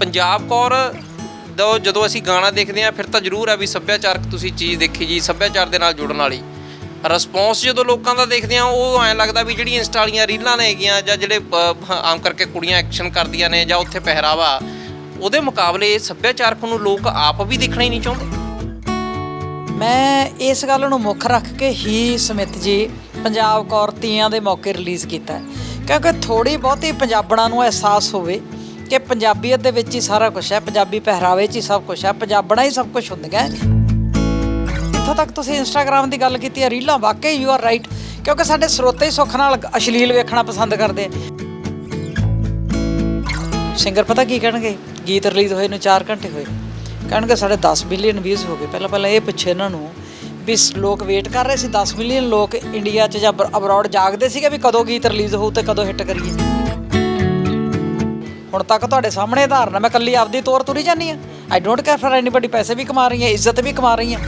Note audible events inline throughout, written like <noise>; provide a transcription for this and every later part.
ਪੰਜਾਬ ਕੌਰ, ਦਾ ਜਦੋਂ ਅਸੀਂ ਗਾਣਾ ਦੇਖਦੇ ਆ ਫਿਰ ਤਾਂ ਜ਼ਰੂਰ ਆ ਵੀ ਸੱਭਿਆਚਾਰਕ ਤੁਸੀਂ ਚੀਜ਼ ਦੇਖੀ ਜੀ, ਸੱਭਿਆਚਾਰ ਦੇ ਨਾਲ ਜੁੜਨ ਵਾਲੀ। ਰਿਸਪੌਂਸ ਜਦੋਂ ਲੋਕਾਂ ਦਾ ਦੇਖਦੇ ਆ ਉਹ ਐਂ ਲੱਗਦਾ ਵੀ ਜਿਹੜੀ ਇੰਸਟਾ ਵਾਲੀਆਂ ਰੀਲਾਂ ਨੇ ਹੈਗੀਆਂ, ਜਾਂ ਜਿਹੜੇ ਆਮ ਕਰਕੇ ਕੁੜੀਆਂ ਐਕਸ਼ਨ ਕਰਦੀਆਂ ਨੇ, ਜਾਂ ਉੱਥੇ ਪਹਿਰਾਵਾ, ਉਹਦੇ ਮੁਕਾਬਲੇ ਸੱਭਿਆਚਾਰਕ ਨੂੰ ਲੋਕ ਆਪ ਵੀ ਦੇਖਣਾ ਹੀ ਨਹੀਂ ਚਾਹੁੰਦੇ। ਮੈਂ ਇਸ ਗੱਲ ਨੂੰ ਮੁੱਖ ਰੱਖ ਕੇ ਹੀ ਸਮਿਤ ਜੀ ਪੰਜਾਬ ਕੌਰ ਤੀਆਂ ਦੇ ਮੌਕੇ ਰਿਲੀਜ਼ ਕੀਤਾ ਕਿਉਂਕਿ ਥੋੜੀ ਬਹੁਤੀ ਪੰਜਾਬਣਾਂ ਨੂੰ ਅਹਿਸਾਸ ਹੋਵੇ ਕਿ ਪੰਜਾਬੀਅਤ ਦੇ ਵਿੱਚ ਹੀ ਸਾਰਾ ਕੁਝ ਹੈ, ਪੰਜਾਬੀ ਪਹਿਰਾਵੇ 'ਚ ਹੀ ਸਭ ਕੁਝ ਹੈ, ਪੰਜਾਬਣਾ ਹੀ ਸਭ ਕੁਝ ਹੁੰਦੀਆਂ ਹੈ। ਇੱਥੋਂ ਤੱਕ ਤੁਸੀਂ ਇੰਸਟਾਗ੍ਰam ਦੀ ਗੱਲ ਕੀਤੀ ਹੈ, ਰੀਲਾਂ, ਵਾਕਈ ਯੂ ਆਰ ਰਾਈਟ ਕਿਉਂਕਿ ਸਾਡੇ ਸਰੋਤੇ ਹੀ ਸੁੱਖ ਨਾਲ ਅਸ਼ਲੀਲ ਵੇਖਣਾ ਪਸੰਦ ਕਰਦੇ ਸਿੰਗਰ ਪਤਾ ਕੀ ਕਹਿਣਗੇ? ਗੀਤ ਰਿਲੀਜ਼ ਹੋਏ ਨੂੰ 4 ਘੰਟੇ ਹੋਏ। ਕਹਿਣਗੇ ਸਾਡੇ 10 ਮਿਲੀਅਨ ਵਿਊਜ਼ ਹੋ ਗਏ। ਪਹਿਲਾਂ ਪਹਿਲਾਂ ਇਹ ਪੁੱਛੇ ਇਹਨਾਂ ਨੂੰ ਵੀ ਲੋਕ ਵੇਟ ਕਰ ਰਹੇ ਸੀ 10 ਮਿਲੀਅਨ ਲੋਕ ਇੰਡੀਆ 'ਚ ਜਾਂ ਅਬਰੋਡ ਜਾਗਦੇ ਸੀਗੇ ਵੀ ਕਦੋਂ ਗੀਤ ਰਿਲੀਜ਼ ਹੋਊ ਤੇ ਕਦੋਂ ਹਿੱਟ ਕਰੀਏ। ਹੁਣ ਤੱਕ ਤੁਹਾਡੇ ਸਾਹਮਣੇ ਹੈ ਮੈਂ ਕੱਲੀ ਆਪਦੀ ਤੌਰ ਤੁਰੀ ਜਾਂਦੀ ਆ। I don't care for anybody ਪੈਸੇ ਵੀ ਕਮਾ ਰਹੀ ਹਾਂ ਇੱਜ਼ਤ ਵੀ ਕਮਾ ਰਹੀ ਹਾਂ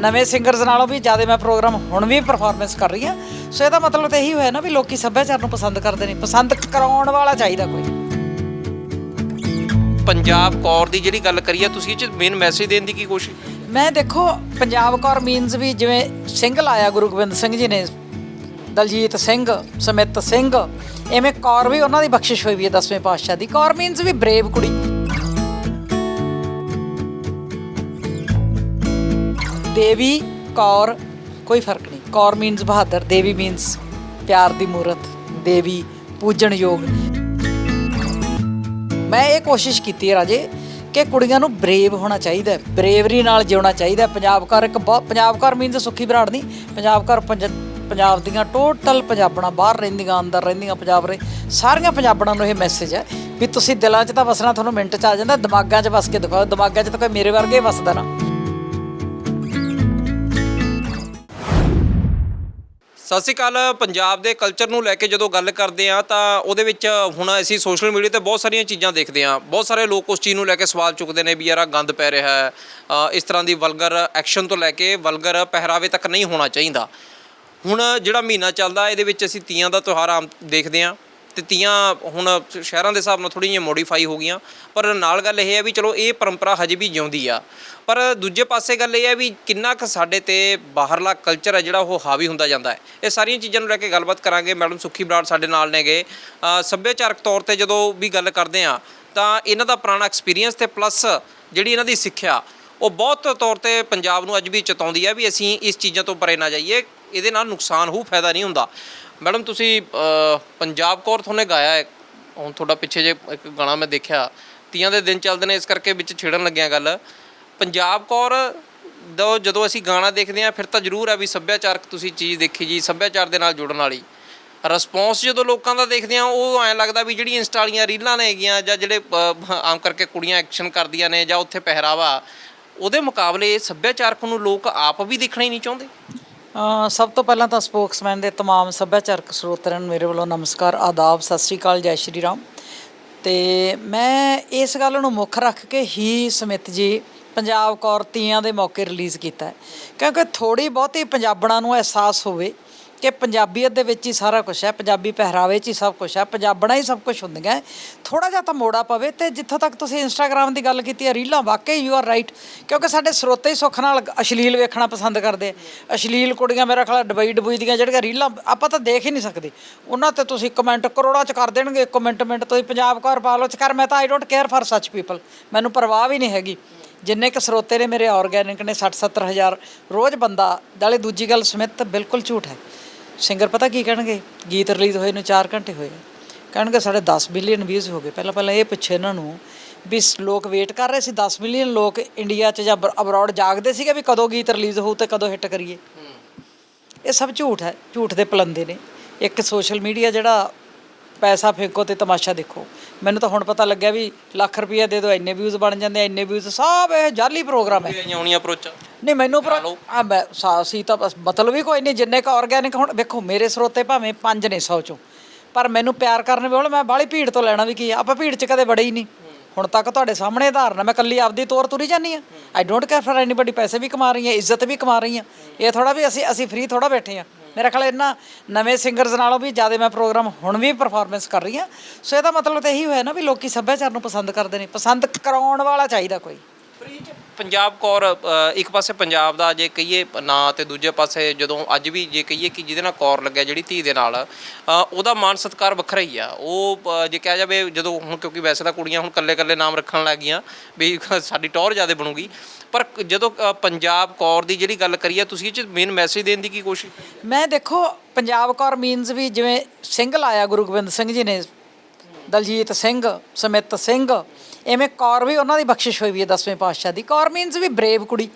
ਨਵੇਂ ਸਿੰਗਰਸ ਨਾਲੋਂ ਵੀ ਜ਼ਿਆਦਾ ਮੈਂ ਪ੍ਰੋਗਰਾਮ ਹੁਣ ਵੀ ਪਰਫਾਰਮੈਂਸ ਕਰ ਰਹੀ ਹਾਂ ਸੋ ਇਹਦਾ ਮਤਲਬ ਤਾਂ ਇਹੀ ਹੋਇਆ ਨਾ ਵੀ ਲੋਕੀ ਸੱਭਿਆਚਾਰ ਨੂੰ ਪਸੰਦ ਕਰਦੇ ਨੇ ਪਸੰਦ ਕਰਾਉਣ ਵਾਲਾ ਚਾਹੀਦਾ ਕੋਈ। ਪੰਜਾਬ ਕੌਰ ਦੀ ਜਿਹੜੀ ਗੱਲ ਕਰੀਏ ਤੁਸੀਂ ਇਹ ਚ ਮੇਨ ਮੈਸੇਜ ਦੇਣ ਦੀ ਕੀ ਕੋਸ਼ਿਸ਼? ਮੈਂ ਦੇਖੋ ਪੰਜਾਬ ਕੌਰ ਮੀਨਸ ਵੀ ਜਿਵੇਂ ਸਿੰਗਲ ਆਇਆ ਗੁਰੂ ਗੋਬਿੰਦ ਸਿੰਘ ਜੀ ਨੇ ਦਲਜੀਤ ਸਿੰਘ, ਸਮਿਤ ਸਿੰਘ। ਐਵੇਂ ਕੌਰ ਵੀ ਉਹਨਾਂ ਦੀ ਬਖਸ਼ਿਸ਼ ਹੋਈ ਵੀ ਹੈ ਦਸਵੇਂ ਪਾਤਸ਼ਾਹ ਦੀ। ਕੌਰ ਮੀਨਸ ਵੀ ਬਰੇਵ ਕੁੜੀ। ਦੇਵੀ, ਕੌਰ, ਕੋਈ ਫ਼ਰਕ ਨਹੀਂ। ਕੌਰ ਮੀਨਸ ਬਹਾਦਰ, ਦੇਵੀ ਮੀਨਸ ਪਿਆਰ ਦੀ ਮੂਰਤ, ਦੇਵੀ ਪੂਜਣ ਯੋਗ। ਮੈਂ ਇਹ ਕੋਸ਼ਿਸ਼ ਕੀਤੀ ਹੈ ਰਾਜੇ ਕਿ ਕੁੜੀਆਂ ਨੂੰ ਬਰੇਵ ਹੋਣਾ ਚਾਹੀਦਾ ਹੈ। ਬਰੇਵਰੀ ਨਾਲ ਜਿਉਣਾ ਚਾਹੀਦਾ ਹੈ। ਪੰਜਾਬ ਘਰ ਇੱਕ ਬਹੁਤ ਪੰਜਾਬ ਘਰ ਮੀਨਸ ਸੁੱਖੀ ਬਰਾੜ ਨਹੀਂ। ਪੰਜਾਬ ਘਰ ਪੰਜ- ਪੰਜਾਬ ਦੀਆਂ ਟੋਟਲ ਪੰਜਾਬਣਾ ਬਾਹਰ ਰਹਿੰਦੀਆਂ, ਅੰਦਰ ਰਹਿੰਦੀਆਂ ਪੰਜਾਬ ਰੇ, ਸਾਰੀਆਂ ਪੰਜਾਬਣਾਂ ਨੂੰ ਇਹ ਮੈਸੇਜ ਹੈ ਵੀ ਤੁਸੀਂ ਦਿਲਾਂ 'ਚ ਤਾਂ ਵਸਣਾ, ਤੁਹਾਨੂੰ ਮਿੰਟ 'ਚ ਆ ਜਾਂਦਾ, ਦਿਮਾਗਾਂ 'ਚ ਵਸ ਕੇ ਦਿਖਾਓ, ਦਿਮਾਗਾਂ 'ਚ ਤਾਂ ਕੋਈ ਮੇਰੇ ਵਰਗੇ ਹੀ ਵਸਦਾ ਨਾ। ਸਤਿ ਸ਼੍ਰੀ ਅਕਾਲ, ਪੰਜਾਬ ਦੇ ਕਲਚਰ ਨੂੰ ਲੈ ਕੇ ਜਦੋਂ ਗੱਲ ਕਰਦੇ ਆ ਤਾਂ ਉਹਦੇ ਵਿੱਚ ਹੁਣ ਅਸੀਂ ਸੋਸ਼ਲ ਮੀਡੀਆ ਤੇ ਬਹੁਤ ਸਾਰੀਆਂ ਚੀਜ਼ਾਂ ਦੇਖਦੇ ਆ ਬਹੁਤ ਸਾਰੇ ਲੋਕ ਉਸ ਚੀਜ਼ ਨੂੰ ਲੈ ਕੇ ਸਵਾਲ ਚੁੱਕਦੇ ਨੇ ਵੀ ਯਾਰ ਆਹ ਗੰਦ ਪੈ ਰਿਹਾ ਹੈ ਇਸ ਤਰ੍ਹਾਂ ਦੀ ਵਲਗਰ ਐਕਸ਼ਨ ਤੋਂ ਲੈ ਕੇ ਵਲਗਰ ਪਹਿਰਾਵੇ ਤੱਕ ਨਹੀਂ ਹੋਣਾ ਚਾਹੀਦਾ। ਹੁਣ ਜਿਹੜਾ ਮਹੀਨਾ ਚੱਲਦਾ, ਇਹਦੇ ਵਿੱਚ ਅਸੀਂ ਤੀਆਂ ਦਾ ਤਿਉਹਾਰ ਆਮ ਦੇਖਦੇ ਆ ਤੇ ਤੀਆਂ ਹੁਣ ਸ਼ਹਿਰਾਂ ਦੇ ਹਿਸਾਬ ਨਾਲ ਥੋੜ੍ਹੀਆਂ ਜਿਹੀਆਂ ਮੋਡੀਫਾਈ ਹੋ ਗਈਆਂ। ਪਰ ਨਾਲ ਗੱਲ ਇਹ ਹੈ ਵੀ ਚਲੋ ਇਹ ਪਰੰਪਰਾ ਹਜੇ ਵੀ ਜਿਉਂਦੀ ਆ। ਪਰ ਦੂਜੇ ਪਾਸੇ ਗੱਲ ਇਹ ਹੈ ਵੀ ਕਿੰਨਾ ਕੁ ਸਾਡੇ ਤੇ ਬਾਹਰਲਾ ਕਲਚਰ ਹੈ ਜਿਹੜਾ ਉਹ ਹਾਵੀ ਹੁੰਦਾ ਜਾਂਦਾ ਹੈ। ਇਹ ਸਾਰੀਆਂ ਚੀਜ਼ਾਂ ਨੂੰ ਲੈ ਕੇ ਗੱਲਬਾਤ ਕਰਾਂਗੇ। ਮੈਡਮ ਸੁੱਖੀ ਬਰਾੜ ਸਾਡੇ ਨਾਲ ਨੇਗੇ। ਸੱਭਿਆਚਾਰਕ ਤੌਰ ਤੇ ਜਦੋਂ ਵੀ ਗੱਲ ਕਰਦੇ ਆ ਤਾਂ ਇਹਨਾਂ ਦਾ ਪੁਰਾਣਾ ਐਕਸਪੀਰੀਅੰਸ ਤੇ ਪਲੱਸ ਜਿਹੜੀ ਇਹਨਾਂ ਦੀ ਸਿੱਖਿਆ, ਉਹ ਬਹੁਤ ਤੌਰ ਤੇ ਪੰਜਾਬ ਨੂੰ ਅੱਜ ਵੀ ਚੇਤਾਉਂਦੀ ਹੈ ਵੀ ਅਸੀਂ ਇਸ ਚੀਜ਼ਾਂ ਤੋਂ ਪਰੇ ਨਾ ਜਾਈਏ। ਇਹਦੇ ਨਾਲ ਨੁਕਸਾਨ, ਹੋ ਫਾਇਦਾ ਨਹੀਂ ਹੁੰਦਾ। ਮੈਡਮ, ਤੁਸੀਂ ਪੰਜਾਬ ਕੌਰ ਤੁਹਾਨੇ ਗਾਇਆ ਹੈ ਹੁਣ ਤੁਹਾਡਾ ਪਿੱਛੇ ਜੇ ਇੱਕ ਗਾਣਾ ਮੈਂ ਦੇਖਿਆ। ਤੀਆਂ ਦੇ ਦਿਨ ਚੱਲਦੇ ਨੇ, ਇਸ ਕਰਕੇ ਵਿੱਚ ਛੇੜਨ ਲੱਗਿਆ ਗੱਲ। ਪੰਜਾਬ ਕੌਰ ਦਾ ਜਦੋਂ ਅਸੀਂ ਗਾਣਾ ਦੇਖਦੇ ਆ ਫਿਰ ਤਾਂ ਜ਼ਰੂਰ ਆ ਵੀ ਸੱਭਿਆਚਾਰਕ ਤੁਸੀਂ ਚੀਜ਼ ਦੇਖੀ ਜੀ, ਸੱਭਿਆਚਾਰ ਦੇ ਨਾਲ ਜੁੜਨ ਵਾਲੀ। ਰਿਸਪੌਂਸ ਜਦੋਂ ਲੋਕਾਂ ਦਾ ਦੇਖਦੇ ਆ ਉਹ ਐਂ ਲੱਗਦਾ ਵੀ ਜਿਹੜੀ ਇੰਸਟਾ ਵਾਲੀਆਂ ਰੀਲਾਂ ਨੇ ਹੈਗੀਆਂ, ਜਾਂ ਜਿਹੜੇ ਆਮ ਕਰਕੇ ਕੁੜੀਆਂ ਐਕਸ਼ਨ ਕਰਦੀਆਂ ਨੇ, ਜਾਂ ਉੱਥੇ ਪਹਿਰਾਵਾ, ਉਹਦੇ ਮੁਕਾਬਲੇ ਸੱਭਿਆਚਾਰਕ ਨੂੰ ਲੋਕ ਆਪ ਵੀ ਦੇਖਣਾ ਹੀ ਨਹੀਂ ਚਾਹੁੰਦੇ। ਸਭ ਤੋਂ ਪਹਿਲਾਂ ਤਾਂ ਸਪੋਕਸਮੈਨ ਦੇ तमाम ਸੱਭਿਆਚਾਰਕ ਸਰੋਤਿਆਂ ਨੂੰ ਮੇਰੇ ਵੱਲੋਂ ਨਮਸਕਾਰ ਆਦਾਬ ਸਤਿ ਸ੍ਰੀ ਅਕਾਲ ਜੈ ਸ਼੍ਰੀ ਰਾਮ ਤੇ ਮੈਂ ਇਸ ਗੱਲ ਨੂੰ ਮੁੱਖ ਰੱਖ ਕੇ ਹੀ ਸਮਿਤ ਜੀ ਪੰਜਾਬ ਕੌਰ ਤੀਆਂ ਦੇ ਮੌਕੇ ਰਿਲੀਜ਼ ਕੀਤਾ ਹੈ ਕਿਉਂਕਿ ਥੋੜੀ ਬਹੁਤੀ ਪੰਜਾਬਣਾਂ ਨੂੰ ਅਹਿਸਾਸ ਹੋਵੇ ਕਿ ਪੰਜਾਬੀਅਤ ਦੇ ਵਿੱਚ ਹੀ ਸਾਰਾ ਕੁਝ ਹੈ, ਪੰਜਾਬੀ ਪਹਿਰਾਵੇ 'ਚ ਹੀ ਸਭ ਕੁਝ ਹੈ, ਪੰਜਾਬਣਾ ਹੀ ਸਭ ਕੁਝ ਹੁੰਦੀਆਂ ਹੈ। ਥੋੜਾ ਜਿਹਾ ਤਾਂ ਮੋੜਾ ਪਵੇ ਤੇ ਜਿੱਥੋਂ ਤੱਕ ਤੁਸੀਂ ਇੰਸਟਾਗ੍ਰam ਦੀ ਗੱਲ ਕੀਤੀ ਹੈ, ਰੀਲਾਂ, ਵਾਕਈ ਯੂ ਆਰ ਰਾਈਟ ਕਿਉਂਕਿ ਸਾਡੇ ਸਰੋਤੇ ਹੀ ਸੁੱਖ ਨਾਲ ਅਸ਼ਲੀਲ ਵੇਖਣਾ ਪਸੰਦ ਕਰਦੇ ਅਸ਼ਲੀਲ ਕੁੜੀਆਂ ਮੇਰਾ ਖਿਆਲ ਡਬਈ ਡਬਈ ਦੀਆਂ ਜਿਹੜੀਆਂ ਰੀਲਾਂ ਆਪਾਂ ਤਾਂ ਦੇਖ ਹੀ ਨਹੀਂ ਸਕਦੇ। ਉਹਨਾਂ ਤੇ ਤੁਸੀਂ ਕਮੈਂਟ ਕਰੋੜਾਂ ਚ ਕਰ ਦੇਣਗੇ ਕਮੈਂਟ ਮਿੰਟ ਮਿੰਟ ਤੁਸੀਂ ਪੰਜਾਬ ਘਰ ਪਾ ਲਓ ਚ ਕਰ ਮੈਂ ਤਾਂ I don't care for such people ਮੈਨੂੰ ਪਰਵਾਹ ਵੀ ਨਹੀਂ ਹੈਗੀ। ਜਿੰਨੇ ਕ ਸਰੋਤੇ ਨੇ ਮੇਰੇ ਆਰਗੈਨਿਕ ਨੇ 60 70 ਹਜ਼ਾਰ ਰੋਜ਼ ਬੰਦਾ, ਨਾਲੇ ਦੂਜੀ ਗੱਲ ਸਮਿਤ ਬਿਲਕੁਲ ਝੂਠ ਹੈ। ਸਿੰਗਰ ਪਤਾ ਕੀ ਕਹਿਣਗੇ? ਗੀਤ ਰਿਲੀਜ਼ ਹੋਏ ਨੂੰ 4 ਘੰਟੇ ਹੋਏ। ਕਹਿਣਗੇ ਸਾਡੇ 10 ਮਿਲੀਅਨ ਵਿਊਜ਼ ਹੋ ਗਏ। ਪਹਿਲਾਂ ਪਹਿਲਾਂ ਇਹ ਪੁੱਛੇ ਇਹਨਾਂ ਨੂੰ ਵੀ ਲੋਕ ਵੇਟ ਕਰ ਰਹੇ ਸੀ? 10 ਮਿਲੀਅਨ ਲੋਕ ਇੰਡੀਆ 'ਚ ਜਾਂ ਅਬਰੋਡ ਜਾਗਦੇ ਸੀਗੇ ਵੀ ਕਦੋਂ ਗੀਤ ਰਿਲੀਜ਼ ਹੋਊ ਤੇ ਕਦੋਂ ਹਿੱਟ ਕਰੀਏ? ਇਹ ਸਭ ਝੂਠ ਹੈ। ਝੂਠ ਦੇ ਪਲੰਦੇ ਨੇ। ਇੱਕ ਸੋਸ਼ਲ ਮੀਡੀਆ ਜਿਹੜਾ ਪੈਸਾ ਫੇਕੋ ਤੇ ਤਮਾਸ਼ਾ ਦੇਖੋ। ਮੈਨੂੰ ਤਾਂ ਹੁਣ ਪਤਾ ਲੱਗਿਆ ਵੀ ਲੱਖ ਰੁਪਈਆ ਦੇ ਦਿਓ ਇੰਨੇ ਵਿਊਜ਼ ਬਣ ਜਾਂਦੇ ਆ ਇੰਨੇ ਵਿਊਜ਼ ਸਭ ਇਹ ਜਾਲੀ ਪ੍ਰੋਗਰਾਮ ਹੈ। ਆਈਆਂ ਹੋਣੀਆਂ ਅਪਰੋਚਾਂ ਨਹੀਂ ਮੈਨੂੰ ਪਰ ਆ ਮੈਂ ਸਾ- ਸੀ ਤਾਂ ਬਸ ਮਤਲਬ ਹੀ ਕੋਈ ਨਹੀਂ ਜਿੰਨੇ ਕਾ ਆਰਗੈਨਿਕ ਹੁਣ ਵੇਖੋ ਮੇਰੇ ਸਰੋਤੇ ਭਾਵੇਂ 5 ਨੇ 100 ਚੋਂ ਪਰ ਮੈਨੂੰ ਪਿਆਰ ਕਰਨ ਵੇਲੇ ਮੈਂ ਬਾਹਲੀ ਭੀੜ ਤੋਂ ਲੈਣਾ ਵੀ ਕੀ ਆ ਆਪਾਂ ਭੀੜ 'ਚ ਕਦੇ ਵੜੇ ਹੀ ਨਹੀਂ। ਹੁਣ ਤੱਕ ਤੁਹਾਡੇ ਸਾਹਮਣੇ ਉਦਾਹਰਨ ਮੈਂ ਕੱਲੀ ਆਪਦੀ ਤੌਰ ਤੁਰੀ ਜਾਂਦੀ ਆ I don't care for anybody ਪੈਸੇ ਵੀ ਕਮਾ ਰਹੀ ਹਾਂ ਇੱਜ਼ਤ ਵੀ ਕਮਾ ਰਹੀ ਹਾਂ। ਇਹ ਥੋੜਾ ਵੀ ਅਸੀਂ ਅਸੀਂ ਫ੍ਰੀ ਥੋੜਾ ਬੈਠੇ ਆ ਮੇਰਾ ਖਿਆਲ ਇਹਨਾਂ ਨਵੇਂ ਸਿੰਗਰਸ ਨਾਲੋਂ ਵੀ ਜ਼ਿਆਦਾ ਮੈਂ ਪ੍ਰੋਗਰਾਮ ਹੁਣ ਵੀ ਪਰਫਾਰਮੈਂਸ ਕਰ ਰਹੀ ਹਾਂ। ਸੋ ਇਹਦਾ ਮਤਲਬ ਤਾਂ ਇਹੀ ਹੋਇਆ ਨਾ ਵੀ ਲੋਕੀ ਸੱਭਿਆਚਾਰ ਨੂੰ ਪਸੰਦ ਕਰਦੇ ਨੇ। ਪਸੰਦ ਕਰਾਉਣ ਵਾਲਾ ਚਾਹੀਦਾ ਕੋਈ। ਪੰਜਾਬ ਕੌਰ ਅ, ਇੱਕ ਪਾਸੇ ਪੰਜਾਬ ਦਾ ਜੇ ਕਹੀਏ ਨਾਂ ਤੇ ਦੂਜੇ ਪਾਸੇ ਜਦੋਂ ਅੱਜ ਵੀ ਜੇ ਕਹੀਏ ਕਿ ਜਿਹਦੇ ਨਾਲ ਕੌਰ ਲੱਗਿਆ ਜਿਹੜੀ ਧੀ ਦੇ ਨਾਲ ਅ, ਉਹਦਾ ਮਾਨ ਸਤਕਾਰ ਵੱਖਰਾ ਹੀ ਆ ਉਹ ਅ, ਜੇ ਕਿਹਾ ਜਾਵੇ ਜਦੋਂ ਹੁਣ ਕਿਉਂਕਿ ਵੈਸੇ ਤਾਂ ਕੁੜੀਆਂ ਹੁਣ ਕੱਲੇ ਕੱਲੇ ਨਾਮ ਰੱਖਣ ਲੱਗ ਗਈਆਂ ਵੀ <laughs> ਸਾਡੀ ਟੌਰ ਜ਼ਿਆਦਾ ਬਣੂਗੀ ਪਰ ਜਦੋਂ ਅ, ਪੰਜਾਬ ਕੌਰ ਦੀ ਜਿਹੜੀ ਗੱਲ ਕਰੀਏ ਤੁਸੀਂ ਇਹ ਚ ਮੇਨ ਮੈਸੇਜ ਦੇਣ ਦੀ ਕੀ ਕੋਸ਼ਿਸ਼ ਕਰੀ? ਮੈਂ ਦੇਖੋ ਪੰਜਾਬ ਕੌਰ ਮੀਨਸ ਵੀ ਜਿਵੇਂ ਸਿੰਘ ਲਾਇਆ ਗੁਰੂ ਗੋਬਿੰਦ ਸਿੰਘ ਜੀ ਨੇ ਦਲਜੀਤ ਸਿੰਘ ਸਮਿਤ ਸਿੰਘ ਐਵੇਂ ਕੌਰ ਵੀ ਉਹਨਾਂ ਦੀ ਬਖਸ਼ਿਸ਼ ਹੋਈ ਵੀ ਹੈ ਦਸਵੇਂ ਪਾਤਸ਼ਾਹ ਦੀ। ਕੌਰ ਮੀਨਸ ਵੀ ਬਰੇਵ ਕੁੜੀ।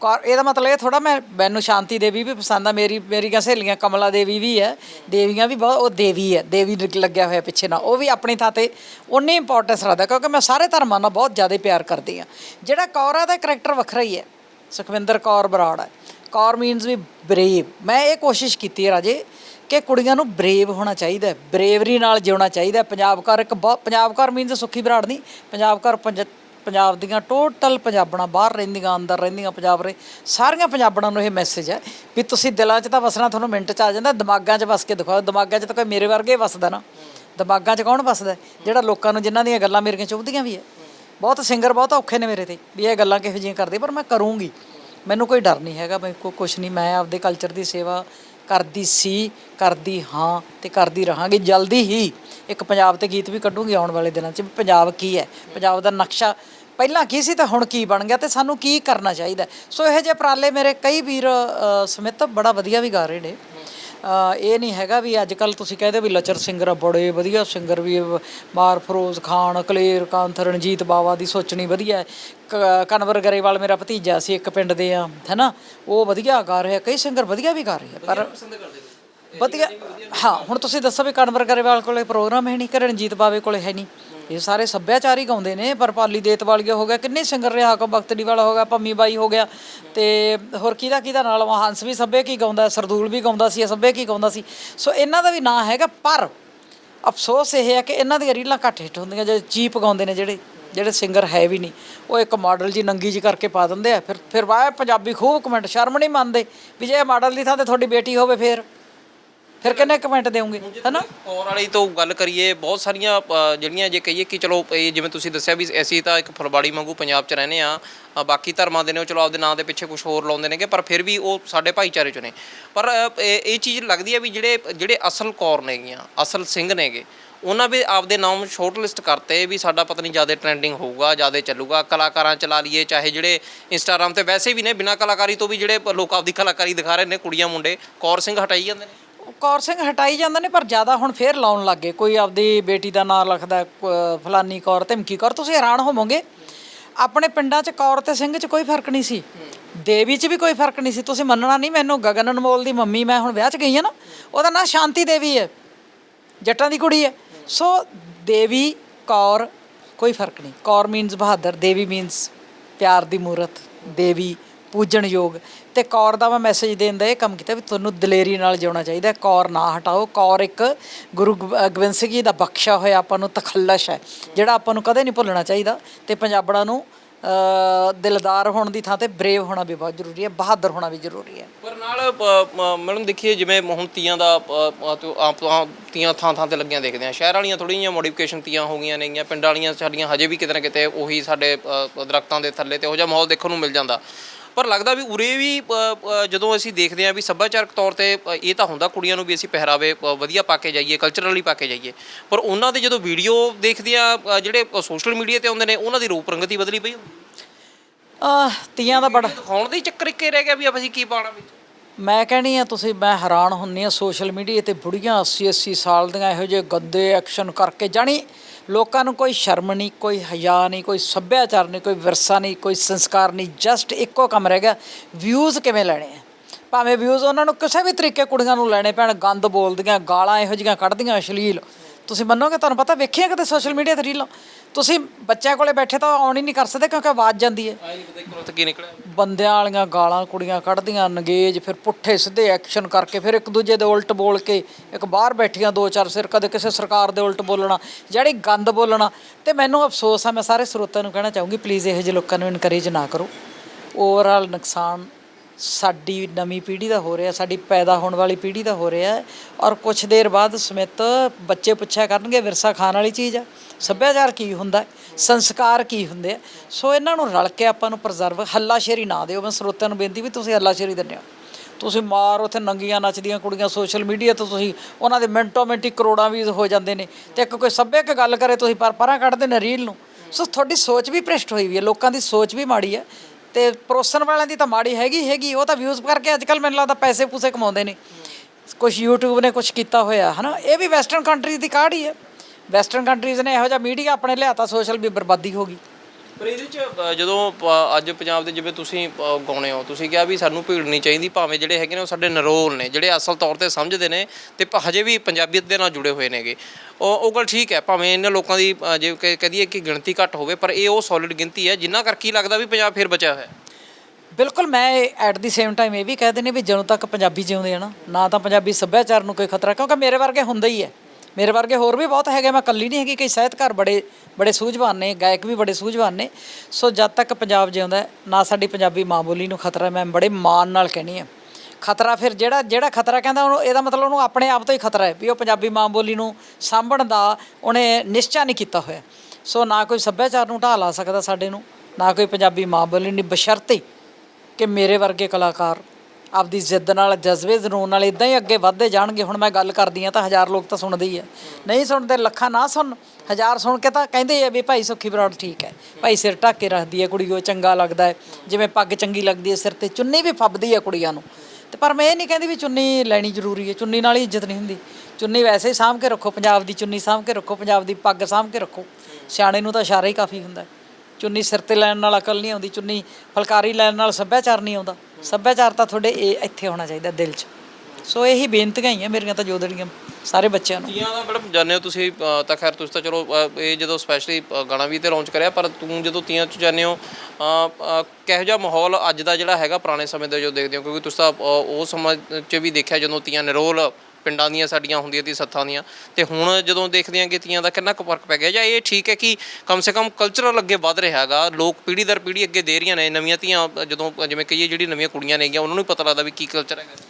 ਕੌਰ, ਇਹਦਾ ਮਤਲਬ ਇਹ ਥੋੜਾ ਮੈਂ, ਮੈਨੂੰ ਸ਼ਾਂਤੀ ਦੇਵੀ ਵੀ ਪਸੰਦ ਆ। ਮੇਰੀ, ਮੇਰੀਆਂ ਸਹੇਲੀਆਂ ਕਮਲਾ ਦੇਵੀ ਵੀ ਹੈ। ਦੇਵੀਆਂ ਵੀ ਬਹੁਤ, ਉਹ ਦੇਵੀ ਹੈ। ਦੇਵੀ ਲੱਗਿਆ ਹੋਇਆ ਪਿੱਛੇ ਨਾਲ। ਉਹ ਵੀ ਆਪਣੀ ਥਾਂ ਤੇ ਉਨੀ ਇੰਪੋਰਟੈਂਸ ਰੱਖਦਾ ਕਿਉਂਕਿ ਮੈਂ ਸਾਰੇ ਧਰਮਾਂ ਨਾਲ ਬਹੁਤ ਜ਼ਿਆਦਾ ਪਿਆਰ ਕਰਦੀ ਆ ਜਿਹੜਾ ਕੌਰ ਆ ਦਾ ਕਰੈਕਟਰ ਵੱਖਰਾ ਹੀ ਹੈ। ਸੁਖਵਿੰਦਰ ਕੌਰ ਬਰਾੜ ਹੈ। ਕੌਰ ਮੀਨਸ ਵੀ ਬਰੇਵ ਮੈਂ ਇਹ ਕੋਸ਼ਿਸ਼ ਕੀਤੀ ਹੈ ਰਾਜੇ ਕਿ ਕੁੜੀਆਂ ਨੂੰ ਬਰੇਵ ਹੋਣਾ ਚਾਹੀਦਾ ਹੈ ਬਰੇਵਰੀ ਨਾਲ ਜਿਉਣਾ ਚਾਹੀਦਾ ਹੈ। ਪੰਜਾਬ ਘਰ ਇੱਕ ਬਹੁਤ ਪੰਜਾਬ ਘਰ ਮੀਨਸ ਸੁੱਖੀ ਬਰਾੜ ਨਹੀਂ, ਪੰਜਾਬ ਘਰ ਪੰਜ, ਪੰਜਾਬ ਦੀਆਂ ਟੋਟਲ ਪੰਜਾਬਣਾਂ ਬਾਹਰ ਰਹਿੰਦੀਆਂ, ਅੰਦਰ ਰਹਿੰਦੀਆਂ ਪੰਜਾਬ ਰੇ, ਸਾਰੀਆਂ ਪੰਜਾਬਣਾਂ ਨੂੰ ਇਹ ਮੈਸੇਜ ਹੈ ਵੀ ਤੁਸੀਂ ਦਿਲਾਂ 'ਚ ਤਾਂ ਵਸਣਾ, ਤੁਹਾਨੂੰ ਮਿੰਟ 'ਚ ਆ ਜਾਂਦਾ, ਦਿਮਾਗਾਂ 'ਚ ਵਸ ਕੇ ਦਿਖਾਓ, ਦਿਮਾਗਾਂ 'ਚ ਤਾਂ ਕੋਈ ਮੇਰੇ ਵਰਗੇ ਵਸਦਾ ਨਾ। ਦਿਮਾਗਾਂ 'ਚ ਕੌਣ ਵਸਦਾ ਜਿਹੜਾ ਲੋਕਾਂ ਨੂੰ, ਜਿਨ੍ਹਾਂ ਦੀਆਂ ਗੱਲਾਂ ਮੇਰੀਆਂ ਚੁੱਭਦੀਆਂ ਵੀ ਹੈ। ਬਹੁਤ ਸਿੰਗਰ ਬਹੁਤ ਔਖੇ ਨੇ ਮੇਰੇ ਤੇ, ਵੀ ਇਹ ਗੱਲਾਂ ਕਿਹੋ ਜਿਹੀਆਂ ਕਰਦੇ, ਪਰ ਮੈਂ ਕਰੂੰਗੀ। ਮੈਨੂੰ ਕੋਈ ਡਰ ਨਹੀਂ ਹੈਗਾ, ਮੈਂ ਕੋ, ਕੁਛ ਨਹੀਂ, ਮੈਂ ਆਪਦੇ ਕਲਚਰ ਦੀ ਸੇਵਾ ਕਰਦੀ ਸੀ, ਕਰਦੀ ਹਾਂ ਤੇ ਕਰਦੀ ਰਹਾਂਗੀ। ਜਲਦੀ ਹੀ ਇੱਕ ਪੰਜਾਬ ਤੇ ਗੀਤ ਵੀ ਕੱਢੂਗੀ ਆਉਣ ਵਾਲੇ ਦਿਨਾਂ 'ਚ। ਵੀ ਪੰਜਾਬ ਕੀ ਹੈ? ਪੰਜਾਬ ਦਾ ਨਕਸ਼ਾ ਪਹਿਲਾਂ ਕੀ ਸੀ ਤਾਂ ਹੁਣ ਕੀ ਬਣ ਗਿਆ ਤੇ ਸਾਨੂੰ ਕੀ ਕਰਨਾ ਚਾਹੀਦਾ ਸੋ ਇਹੋ ਜਿਹੇ ਉਪਰਾਲੇ ਮੇਰੇ ਕਈ ਵੀਰ ਸਮਿਤ ਬੜਾ ਵਧੀਆ ਵੀ ਗਾ ਰਹੇ ਨੇ। ਇਹ ਨਹੀਂ ਹੈਗਾ ਵੀ ਅੱਜ ਕੱਲ ਤੁਸੀਂ ਕਹਿੰਦੇ ਵੀ ਲਚਰ ਸਿੰਗਰ ਬੜੇ ਵਧੀਆ ਸਿੰਗਰ ਵੀ ਮਾਰ ਫਰੋਜ਼ ਖਾਨ, ਕਲੇਰ ਕਾਂਥ, ਰਣਜੀਤ ਬਾਵਾ ਦੀ ਸੋਚਣੀ ਵਧੀਆ ਹੈ। ਕਨਵਰ ਗਰੇਵਾਲ ਮੇਰਾ ਭਤੀਜਾ ਸੀ, ਇੱਕ ਪਿੰਡ ਦੇ ਆ, ਹੈਨਾ? ਉਹ ਵਧੀਆ ਗਾ ਰਿਹਾ, ਕਈ ਸਿੰਗਰ ਵਧੀਆ ਵੀ ਗਾ ਰਹੇ ਆ, ਪਰ ਵਧੀਆ, ਹਾਂ, ਹੁਣ ਤੁਸੀਂ ਦੱਸੋ ਵੀ ਕਨਵਰ ਗਰੇਵਾਲ ਕੋਲੇ ਪ੍ਰੋਗਰਾਮ ਹੈ ਨਹੀਂ, ਕਿ ਰਣਜੀਤ ਬਾਵੇ ਕੋਲੇ ਹੈ ਨਹੀਂ? ਇਹ ਸਾਰੇ ਸੱਭਿਆਚਾਰ ਹੀ ਗਾਉਂਦੇ ਨੇ ਪਰ ਪਾਲੀ ਦੇਤ ਵਾਲੀਆ ਹੋ ਗਿਆ ਕਿੰਨੇ ਸਿੰਗਰ ਰਿਹਾ ਹਾਕਮ ਬਖਤੜੀ ਵਾਲਾ ਹੋ ਗਿਆ ਪੰਮੀ ਬਾਈ ਹੋ ਗਿਆ ਤੇ ਹੋਰ ਕਿਹਦਾ ਕਿਹਦਾ ਨਾਲ ਵਾ, ਹੰਸ ਵੀ ਸੱਭੇ ਕੀ ਗਾਉਂਦਾ ਸਰਦੂਲ ਵੀ ਗਾਉਂਦਾ ਸੀ ਇਹ ਸੱਭੇ ਕੀ ਗਾਉਂਦਾ ਸੀ। ਸੋ ਇਹਨਾਂ ਦਾ ਵੀ ਨਾਂ ਹੈਗਾ ਪਰ ਅਫਸੋਸ ਇਹ ਹੈ ਕਿ ਇਹਨਾਂ ਦੀਆਂ ਰੀਲਾਂ ਘੱਟ ਹਿੱਟ ਹੁੰਦੀਆਂ ਜੇ ਚੀਪ ਗਾਉਂਦੇ ਨੇ ਜਿਹੜੇ ਜਿਹੜੇ ਸਿੰਗਰ ਹੈ ਵੀ ਨਹੀਂ। ਉਹ ਇੱਕ ਮਾਡਲ ਜੀ ਨੰਗੀ ਜੀ ਕਰਕੇ ਪਾ ਦਿੰਦੇ ਆ ਫਿਰ ਫਿਰ ਵਾਹ ਪੰਜਾਬੀ ਖੂਬ ਕਮੈਂਟ ਸ਼ਰਮ ਨਹੀਂ ਮੰਨਦੇ ਵੀ ਜੇ ਮਾਡਲ ਦੀ ਥਾਂ ਤੇ ਤੁਹਾਡੀ ਬੇਟੀ ਹੋਵੇ ਫਿਰ। ਫਿਰ ਕਿੰਨੇ ਕਮੈਂਟ ਦੇਵੋਗੇ? ਹੈਨਾ? ਕੌਰ ਵਾਲੀ ਤੋਂ ਗੱਲ ਕਰੀਏ ਬਹੁਤ ਸਾਰੀਆਂ ਅ, ਜਿਹੜੀਆਂ ਜੇ ਕਹੀਏ ਕਿ ਚਲੋ ਇਹ ਜਿਵੇਂ ਤੁਸੀਂ ਦੱਸਿਆ ਵੀ ਅਸੀਂ ਤਾਂ ਇੱਕ ਫੁਲਬਾੜੀ ਵਾਂਗੂ ਪੰਜਾਬ 'ਚ ਰਹਿੰਦੇ ਆ ਬਾਕੀ ਧਰਮਾਂ ਦੇ ਨੇ ਉਹ ਚਲੋ ਆਪਦੇ ਨਾਂ ਦੇ ਪਿੱਛੇ ਕੁਝ ਹੋਰ ਲਾਉਂਦੇ ਨੇਗੇ ਪਰ ਫਿਰ ਵੀ ਉਹ ਸਾਡੇ ਭਾਈਚਾਰੇ 'ਚ ਨੇ। ਪਰ ਅ, ਇਹ ਇਹ ਚੀਜ਼ ਲੱਗਦੀ ਹੈ ਵੀ ਜਿਹੜੇ ਜਿਹੜੇ ਅਸਲ ਕੌਰ ਨੇਗੀਆਂ ਅਸਲ ਸਿੰਘ ਨੇਗੇ ਉਹਨਾਂ ਵੀ ਆਪਦੇ ਨਾਮ ਸ਼ੋਰਟ ਲਿਸਟ ਕਰਤੇ ਵੀ ਸਾਡਾ ਪਤਾ ਨਹੀਂ ਜ਼ਿਆਦਾ ਟ੍ਰੈਂਡਿੰਗ ਹੋਊਗਾ ਜ਼ਿਆਦਾ ਚੱਲੂਗਾ ਕਲਾਕਾਰਾਂ ਚਲਾ ਲਈਏ ਚਾਹੇ ਜਿਹੜੇ ਇੰਸਟਾਗ੍ਰam ਤੇ ਵੈਸੇ ਵੀ ਨੇ ਬਿਨਾਂ ਕਲਾਕਾਰੀ ਤੋਂ ਵੀ ਜਿਹੜੇ ਲੋਕ ਆਪਦੀ ਕਲਾਕਾਰੀ ਦਿਖਾ ਰਹੇ ਨੇ ਕੁੜੀਆਂ ਮੁੰਡੇ ਕੌਰ ਸਿੰਘ ਹਟਾਈ ਜਾਂਦੇ ਨੇ। ਕੌਰ ਸਿੰਘ ਹਟਾਈ ਜਾਂਦੇ ਨੇ, ਪਰ ਜ਼ਿਆਦਾ ਹੁਣ ਫੇਰ ਲਾਉਣ ਲੱਗ ਗਏ। ਕੋਈ ਆਪਦੀ ਬੇਟੀ ਦਾ ਨਾਂ ਲਿਖਦਾ ਕ- ਫਲਾਨੀ ਕੌਰ, ਧਮਕੀ ਕੌਰ, ਤੁਸੀਂ ਹੈਰਾਨ ਹੋਵੋਗੇ। ਆਪਣੇ ਪਿੰਡਾਂ 'ਚ ਕੌਰ ਤੇ ਸਿੰਘ 'ਚ ਕੋਈ ਫ਼ਰਕ ਨਹੀਂ ਸੀ। ਦੇਵੀ 'ਚ ਵੀ ਕੋਈ ਫ਼ਰਕ ਨਹੀਂ ਸੀ। ਤੁਸੀਂ ਮੰਨਣਾ ਨਹੀਂ ਮੈਨੂੰ, ਗਗਨ ਅਨਮੋਲ ਦੀ ਮੰਮੀ ਮੈਂ ਹੁਣ ਵਿਆਹ 'ਚ ਗਈ ਹਾਂ ਨਾ, ਉਹਦਾ ਨਾਂ ਸ਼ਾਂਤੀ ਦੇਵੀ ਹੈ। ਜੱਟਾਂ ਦੀ ਕੁੜੀ ਹੈ। ਸੋ ਦੇਵੀ, ਕੌਰ, ਕੋਈ ਫ਼ਰਕ ਨਹੀਂ। ਕੌਰ ਮੀਨਸ ਬਹਾਦਰ, ਦੇਵੀ ਮੀਨਸ ਪਿਆਰ ਦੀ ਮੂਰਤ, ਦੇਵੀ ਪੂਜਣਯੋਗ। ਤੇ ਕੌਰ ਦਾ ਮੈਂ ਮੈਸੇਜ ਦੇਣ ਦਾ ਇਹ ਕੰਮ ਕੀਤਾ ਵੀ ਤੁਹਾਨੂੰ ਦਲੇਰੀ ਨਾਲ ਜਿਉਣਾ ਚਾਹੀਦਾ ਕੌਰ ਨਾ ਹਟਾਓ। ਕੌਰ ਇੱਕ ਗੁਰੂ ਗੋਬਿੰਦ ਸਿੰਘ ਜੀ ਦਾ ਬਖਸ਼ਿਆ ਹੋਇਆ ਆਪਾਂ ਨੂੰ ਤਖੱਲਸ਼ ਹੈ ਜਿਹੜਾ ਆਪਾਂ ਨੂੰ ਕਦੇ ਨਹੀਂ ਭੁੱਲਣਾ ਚਾਹੀਦਾ। ਤੇ ਪੰਜਾਬੜਾਂ ਨੂੰ ਦਿਲਦਾਰ ਹੋਣ ਦੀ ਥਾਂ ਤੇ ਬਰੇਵ ਹੋਣਾ ਵੀ ਬਹੁਤ ਜ਼ਰੂਰੀ ਹੈ ਬਹਾਦਰ ਹੋਣਾ ਵੀ ਜ਼ਰੂਰੀ ਹੈ। ਪਰ ਨਾਲ ਮੈਡਮ ਦੇਖੀਏ ਜਿਵੇਂ ਹੁਣ ਤੀਆਂ ਦਾ ਅ, ਆਪ ਤੀਆਂ ਥਾਂ ਥਾਂ ਤੇ ਲੱਗੀਆਂ ਦੇਖਦੇ ਆ ਸ਼ਹਿਰ ਵਾਲੀਆਂ ਥੋੜ੍ਹੀਆਂ ਜਿਹੀਆਂ ਮੋਡੀਫਿਕੇਸ਼ਨ ਤੀਆਂ ਹੋ ਗਈਆਂ ਨੇਗੀਆਂ। ਪਿੰਡ ਵਾਲੀਆਂ ਸਾਡੀਆਂ ਹਜੇ ਵੀ ਕਿਤੇ ਨਾ ਕਿਤੇ ਉਹੀ ਸਾਡੇ ਅ, ਦਰਖਤਾਂ ਦੇ ਥੱਲੇ ਤੇ ਉਹੋ ਜਿਹਾ ਮਾਹੌਲ ਦੇਖਣ ਨੂੰ ਮਿਲ ਜਾਂਦਾ। ਪਰ ਲੱਗਦਾ ਵੀ ਉਰੇ ਵੀ ਅ, ਅ, ਜਦੋਂ ਅਸੀਂ ਦੇਖਦੇ ਆ ਵੀ ਸੱਭਿਆਚਾਰਕ ਤੌਰ ਤੇ ਅ, ਇਹ ਤਾਂ ਹੁੰਦਾ ਕੁੜੀਆਂ ਨੂੰ ਵੀ ਅਸੀਂ ਪਹਿਰਾਵੇ ਅ, ਵਧੀਆ ਪਾ ਕੇ ਜਾਈਏ ਕਲਚਰਲੀ ਪਾ ਕੇ ਜਾਈਏ। ਪਰ ਉਹਨਾਂ ਦੇ ਜਦੋਂ ਵੀਡੀਓ ਦੇਖਦੇ ਆ ਅ, ਜਿਹੜੇ ਸੋਸ਼ਲ ਮੀਡੀਆ ਤੇ ਆਉਂਦੇ ਨੇ ਉਹਨਾਂ ਦੀ ਰੂਪ ਰੰਗਤ ਹੀ ਬਦਲੀ ਪਈ ਹੁੰਦੀ ਤੀਆਂ ਦਾ ਬੜਾ ਦਿਖਾਉਣ ਦਾ ਹੀ ਚੱਕਰ ਇੱਕੇ ਰਹਿ ਗਿਆ ਵੀ ਆਪਾਂ ਅਸੀਂ ਕੀ ਪਾਉਣਾ ਵਿੱਚ। ਮੈਂ ਕਹਿਣੀ ਆ, ਤੁਸੀਂ ਮੈਂ ਹੈਰਾਨ ਹੁੰਨੀ ਆ ਸੋਸ਼ਲ ਮੀਡੀਆ ਤੇ ਬੁੜੀਆਂ 80 80 ਸਾਲ ਦੀਆਂ ਇਹੋ ਜਿਹੇ ਗੰਦੇ ਐਕਸ਼ਨ ਕਰਕੇ ਜਾਣੀ, ਲੋਕਾਂ ਨੂੰ ਕੋਈ ਸ਼ਰਮ ਨਹੀਂ, ਕੋਈ ਹਯਾ ਨਹੀਂ, ਕੋਈ ਸੱਭਿਆਚਾਰ ਨਹੀਂ, ਕੋਈ ਵਿਰਸਾ ਨਹੀਂ, ਕੋਈ ਸੰਸਕਾਰ ਨਹੀਂ ਜਸਟ ਇੱਕੋ ਕੰਮ ਰਹਿ ਗਿਆ ਵਿਊਜ਼ ਕਿਵੇਂ ਲੈਣੇ ਆ? ਭਾਵੇਂ ਵਿਊਜ਼ ਉਹਨਾਂ ਨੂੰ ਕਿਸੇ ਵੀ ਤਰੀਕੇ ਕੁੜੀਆਂ ਨੂੰ ਲੈਣੇ ਪੈਣ, ਗੰਦ ਬੋਲਦੀਆਂ, ਗਾਲਾਂ ਇਹੋ ਜਿਹੀਆਂ ਕੱਢਦੀਆਂ, ਅਸ਼ਲੀਲ। ਤੁਸੀਂ ਮੰਨੋਗੇ, ਤੁਹਾਨੂੰ ਪਤਾ, ਵੇਖਿਆ ਕਿਤੇ ਸੋਸ਼ਲ ਮੀਡੀਆ ਤੇ ਰੀਲਾਂ? ਤੁਸੀਂ ਬੱਚਿਆਂ ਕੋਲੇ ਬੈਠੇ ਤਾਂ ਆਨ ਹੀ ਨਹੀਂ ਕਰ ਸਕਦੇ ਕਿਉਂਕਿ ਆਵਾਜ਼ ਜਾਂਦੀ ਹੈ। ਆਈ ਨਹੀਂ ਪਤਾ ਇੱਕੋ ਕੀ ਨਿਕਲਿਆ? ਬੰਦਿਆਂ ਵਾਲੀਆਂ ਗਾਲਾਂ ਕੁੜੀਆਂ ਕੱਢਦੀਆਂ ਨਗੇਜ ਫਿਰ ਪੁੱਠੇ ਸਿੱਧੇ ਐਕਸ਼ਨ ਕਰਕੇ ਫਿਰ ਇੱਕ ਦੂਜੇ ਦੇ ਉਲਟ ਬੋਲ ਕੇ ਇੱਕ ਬਾਹਰ ਬੈਠੀਆਂ ਦੋ ਚਾਰ ਸਿਰ ਕਦੇ ਕਿਸੇ ਸਰਕਾਰ ਦੇ ਉਲਟ ਬੋਲਣਾ ਜਿਹੜੀ ਗੰਦ ਬੋਲਣਾ। ਤੇ ਮੈਨੂੰ ਅਫਸੋਸ ਆ ਮੈਂ ਸਾਰੇ ਸਰੋਤਿਆਂ ਨੂੰ ਕਹਿਣਾ ਚਾਹੂੰਗੀ ਪਲੀਜ਼ ਇਹੋ ਜਿਹੇ ਲੋਕਾਂ ਨੂੰ ਇਨਕਰੇਜ ਨਾ ਕਰੋ। ਓਵਰਆਲ ਨੁਕਸਾਨ ਸਾਡੀ ਨਵੀਂ ਪੀੜ੍ਹੀ ਦਾ ਹੋ ਰਿਹਾ, ਸਾਡੀ ਪੈਦਾ ਹੋਣ ਵਾਲੀ ਪੀੜ੍ਹੀ ਦਾ ਹੋ ਰਿਹਾ ਔਰ ਕੁਛ ਦੇਰ ਬਾਅਦ ਸਮਿਤ ਬੱਚੇ ਪੁੱਛਿਆ ਕਰਨਗੇ ਵਿਰਸਾ ਖਾਣ ਵਾਲੀ ਚੀਜ਼ ਆ। ਸੱਭਿਆਚਾਰ ਕੀ ਹੁੰਦਾ ਸੰਸਕਾਰ ਕੀ ਹੁੰਦੇ ਆ? ਸੋ ਇਹਨਾਂ ਨੂੰ ਰਲ ਕੇ ਆਪਾਂ ਨੂੰ ਪ੍ਰਜ਼ਰਵ ਹੱਲਾਸ਼ੇਰੀ ਨਾ ਦਿਓ। ਮੈਂ ਸਰੋਤਿਆਂ ਨੂੰ ਬੇਨਤੀ ਵੀ ਤੁਸੀਂ ਹੱਲਾਸ਼ੇਰੀ ਦਿੰਦੇ ਹੋ। ਤੁਸੀਂ ਮਾਰ ਉੱਥੇ ਨੰਗੀਆਂ ਨੱਚਦੀਆਂ ਕੁੜੀਆਂ ਸੋਸ਼ਲ ਮੀਡੀਆ ਤੋਂ ਤੁਸੀਂ ਉਹਨਾਂ ਦੇ ਮਿੰਟੋ ਮਿੰਟੀ ਕਰੋੜਾਂ ਵੀ ਹੋ ਜਾਂਦੇ ਨੇ ਤੇ ਇੱਕ ਕੋਈ ਸੱਭਿਅਕ ਗੱਲ ਕਰੇ, ਤੁਸੀਂ ਪਰ ਪਰਾਂ ਕੱਢਦੇ ਨੇ ਰੀਲ ਨੂੰ। ਸੋ ਤੁਹਾਡੀ ਸੋਚ ਵੀ ਭ੍ਰਿਸ਼ਟ ਹੋਈ ਵੀ ਹੈ, ਲੋਕਾਂ ਦੀ ਸੋਚ ਵੀ ਮਾੜੀ ਹੈ। ਤੇ ਪਰੋਸਣ ਵਾਲਿਆਂ ਦੀ ਤਾਂ ਮਾੜੀ ਹੈਗੀ ਹੈਗੀ, ਉਹ ਤਾਂ ਵਿਊਜ਼ ਕਰਕੇ ਅੱਜ ਕੱਲ ਮੈਨੂੰ ਲੱਗਦਾ ਪੈਸੇ ਪੂਸੇ ਕਮਾਉਂਦੇ ਨੇ। ਕੁਝ YouTube ਨੇ ਕੁਝ ਕੀਤਾ ਹੋਇਆ, ਹਨਾ? ਇਹ ਵੀ ਵੈਸਟਰਨ ਕੰਟਰੀਜ਼ ਦੀ ਕਾਢ ਹੀ ਹੈ। ਵੈਸਟਰਨ ਕੰਟਰੀਜ਼ ਨੇ ਇਹੋ ਜਿਹਾ ਮੀਡੀਆ ਆਪਣੇ ਲਿਆਤਾ ਸੋਸ਼ਲ ਵੀ ਬਰਬਾਦੀ ਹੋ ਗਈ। ਪਰ ਇਹਦੇ ਚ ਅ, ਜਦੋਂ ਪ- ਅੱਜ ਪੰਜਾਬ ਦੇ ਜਿਵੇਂ ਤੁਸੀਂ ਅ, ਗਾਉਣੇ ਹੋ ਤੁਸੀਂ ਕਿਹਾ ਵੀ ਸਾਨੂੰ ਭੀੜ ਨਹੀਂ ਚਾਹੀਦੀ ਭਾਵੇਂ ਜਿਹੜੇ ਹੈਗੇ ਨੇ ਉਹ ਸਾਡੇ ਨਰੋਲ ਨੇ ਜਿਹੜੇ ਅਸਲ ਤੌਰ ਤੇ ਸਮਝਦੇ ਨੇ ਤੇ ਪ- ਹਜੇ ਵੀ ਪੰਜਾਬੀਅਤ ਦੇ ਨਾਲ ਜੁੜੇ ਹੋਏ ਨੇਗੇ। ਉਹ ਉਹ ਗੱਲ ਠੀਕ ਹੈ ਭਾਵੇਂ ਇਹਨਾਂ ਲੋਕਾਂ ਦੀ ਅ, ਜੇ ਕ- ਕਹੀਏ ਕਿ ਗਿਣਤੀ ਘੱਟ ਹੋਵੇ ਪਰ ਇਹ ਉਹ ਸੋਲਿਡ ਗਿਣਤੀ ਹੈ ਜਿੰਨਾ ਕਰਕੇ ਹੀ ਲੱਗਦਾ ਵੀ ਪੰਜਾਬ ਫਿਰ ਬਚਿਆ ਹੋਇਆ। ਹੈ ਬਿਲਕੁਲ ਮੈਂ ਐਟ ਦੀ ਸੇਮ ਟਾਈਮ ਇਹ ਵੀ ਕਹਿ ਦਿੰਦੀ ਵੀ ਜਦੋਂ ਤੱਕ ਪੰਜਾਬੀ ਜਿਉਂਦੇ ਆ ਨਾ ਨਾ ਤਾਂ ਪੰਜਾਬੀ ਸੱਭਿਆਚਾਰ ਨੂੰ ਕੋਈ ਖਤਰਾ ਕਿਉਂਕਿ ਮੇਰੇ ਵਰਗੇ ਹੁੰਦਾ ਹੀ ਹੈ। ਮੇਰੇ ਵਰਗੇ ਹੋਰ ਵੀ ਬਹੁਤ ਹੈਗੇ, ਮੈਂ ਇਕੱਲੀ ਨਹੀਂ ਹੈਗੀ, ਕਈ ਸਾਹਿਤਕਾਰ ਬੜੇ ਬੜੇ ਸੂਝਵਾਨ ਨੇ, ਗਾਇਕ ਵੀ ਬੜੇ ਸੂਝਵਾਨ ਨੇ। ਸੋ ਜਦ ਤੱਕ ਪੰਜਾਬ ਜਿਉਂਦਾ ਨਾ ਸਾਡੀ ਪੰਜਾਬੀ ਮਾਂ ਬੋਲੀ ਨੂੰ ਖਤਰਾ, ਮੈਂ ਬੜੇ ਮਾਣ ਨਾਲ ਕਹਿਣੀ ਹੈ ਖਤਰਾ ਫਿਰ ਜਿਹੜਾ ਜਿਹੜਾ ਖਤਰਾ ਕਹਿੰਦਾ, ਉਹਨੂੰ, ਇਹਦਾ ਮਤਲਬ ਉਹਨੂੰ ਆਪਣੇ ਆਪ ਤੋਂ ਹੀ ਖਤਰਾ ਹੈ ਵੀ ਉਹ ਪੰਜਾਬੀ ਮਾਂ ਬੋਲੀ ਨੂੰ ਸਾਂਭਣ ਦਾ ਉਹਨੇ ਨਿਸ਼ਚਾ ਨਹੀਂ ਕੀਤਾ ਹੋਇਆ। ਸੋ ਨਾ ਕੋਈ ਸੱਭਿਆਚਾਰ ਨੂੰ ਢਾਹ ਲਾ ਸਕਦਾ ਸਾਡੇ ਨੂੰ, ਨਾ ਕੋਈ ਪੰਜਾਬੀ ਮਾਂ ਬੋਲੀ ਨੂੰ ਬਸ਼ਰਤੇ ਕਿ ਮੇਰੇ ਵਰਗੇ ਕਲਾਕਾਰ ਆਪਦੀ ਜ਼ਿੱਦ ਨਾਲ, ਜਜ਼ਬੇ ਜਨੂਨ ਨਾਲ ਇਦਾਂ ਹੀ ਅੱਗੇ ਵੱਧਦੇ ਜਾਣਗੇ। ਹੁਣ ਮੈਂ ਗੱਲ ਕਰਦੀ ਆ ਤਾਂ ਹਜ਼ਾਰ ਲੋਕ ਤਾਂ ਸੁਣਦੇ ਹੀ ਆ। ਨਹੀਂ ਸੁਣਦੇ, ਲੱਖਾਂ ਨਾ ਸੁਣ, ਹਜ਼ਾਰ ਸੁਣ ਕੇ ਤਾਂ ਕਹਿੰਦੇ ਆ ਵੀ ਭਾਈ ਸੁੱਖੀ ਬਰਾੜ ਠੀਕ ਹੈ। ਭਾਈ ਸਿਰ ਢੱਕ ਕੇ ਰੱਖਦੀ ਹੈ ਕੁੜੀ, ਉਹ ਚੰਗਾ ਲੱਗਦਾ ਹੈ। ਜਿਵੇਂ ਪੱਗ ਚੰਗੀ ਲੱਗਦੀ ਹੈ, ਸਿਰ ਤੇ ਚੁੰਨੀ ਵੀ ਫੱਬਦੀ ਹੈ ਕੁੜੀਆਂ ਨੂੰ। ਤੇ ਪਰ ਮੈਂ ਇਹ ਨਹੀਂ ਕਹਿੰਦੀ ਵੀ ਚੁੰਨੀ ਲੈਣੀ ਜ਼ਰੂਰੀ ਹੈ, ਚੁੰਨੀ ਨਾਲ ਹੀ ਇੱਜ਼ਤ ਨਹੀਂ ਹੁੰਦੀ। ਚੁੰਨੀ ਵੈਸੇ ਹੀ ਸਾਂਭ ਕੇ ਰੱਖੋ, ਪੰਜਾਬ ਦੀ ਚੁੰਨੀ ਸਾਂਭ ਕੇ ਰੱਖੋ, ਪੰਜਾਬ ਦੀ ਪੱਗ ਸਾਂਭ ਕੇ ਰੱਖੋ। ਸਿਆਣੇ ਨੂੰ ਤਾਂ ਇਸ਼ਾਰਾ ਹੀ ਕਾਫੀ ਹੁੰਦਾ ਹੈ। ਚੁੰਨੀ ਸਿਰ ਤੇ ਲੈਣ ਨਾਲ ਅਕਲ ਨਹੀਂ ਆਉਂਦੀ ਚੁੰਨੀ ਫਲਕਾਰੀ ਲੈਣ ਨਾਲ ਸੱਭਿਆਚਾਰ ਨਹੀਂ ਆਉਂਦਾ। ਸੱਭਿਆਚਾਰ ਤਾਂ ਤੁਹਾਡੇ ਇਹ ਇੱਥੇ ਹੋਣਾ ਚਾਹੀਦਾ ਦਿਲ 'ਚ। ਸੋ ਇਹੀ ਬੇਨਤੀਆਂ ਹੀ ਆ ਮੇਰੀਆਂ ਤਾਂ ਜੋਦੜੀਆਂ ਸਾਰੇ ਬੱਚਿਆਂ ਨੂੰ। ਤੀਆਂ ਦਾ ਮੈਡਮ ਜਾਣਦੇ ਹੋ ਤੁਸੀਂ ਤਾਂ ਖੈਰ ਤੁਸੀਂ ਤਾਂ ਚਲੋ ਇਹ ਜਦੋਂ ਸਪੈਸ਼ਲੀ ਗਾਣਾ ਵੀ ਤੇ ਲਾਂਚ ਕਰਿਆ ਪਰ ਤੂੰ ਜਦੋਂ ਤੀਆਂ ਚ ਜਾਂਦੇ ਹੋ ਅ, ਕਿਹੋ ਜਿਹਾ ਮਾਹੌਲ ਅੱਜ ਦਾ ਜਿਹੜਾ ਹੈਗਾ ਪੁਰਾਣੇ ਸਮੇਂ ਦਾ ਜੋ ਦੇਖਦੇ ਹੋ? ਕਿਉਂਕਿ ਤੁਸੀਂ ਤਾਂ ਉਹ ਸਮਾਂ ਚ ਵੀ ਦੇਖਿਆ ਜਦੋਂ ਤੀਆਂ ਨਿਰੋਲ ਪਿੰਡਾਂ ਦੀਆਂ, ਸਾਡੀਆਂ ਹੁੰਦੀਆਂ ਤੀ, ਸੱਥਾਂ ਦੀਆਂ। ਤੇ ਹੁਣ ਜਦੋਂ ਦੇਖਦੇ ਹਾਂ ਕਿ ਤੀਆਂ ਦਾ ਕਿੰਨਾ ਕੁ ਫ਼ਰਕ ਪੈ ਗਿਆ, ਜਾਂ ਇਹ ਠੀਕ ਹੈ ਕਿ ਕਮ ਸੇ ਕਮ ਕਲਚਰਲ ਅੱਗੇ ਵੱਧ ਰਿਹਾ ਹੈਗਾ, ਲੋਕ ਪੀੜ੍ਹੀ ਦਰ ਪੀੜ੍ਹੀ ਅੱਗੇ ਦੇ ਰਹੀਆਂ ਨੇ, ਨਵੀਆਂ ਧੀਆਂ, ਜਦੋਂ ਜਿਵੇਂ ਕਹੀਏ ਜਿਹੜੀ ਨਵੀਆਂ ਕੁੜੀਆਂ ਨੇਗੀਆਂ, ਉਹਨਾਂ ਨੂੰ ਵੀ ਪਤਾ ਲੱਗਦਾ ਵੀ ਕੀ ਕਲਚਰ ਹੈਗਾ।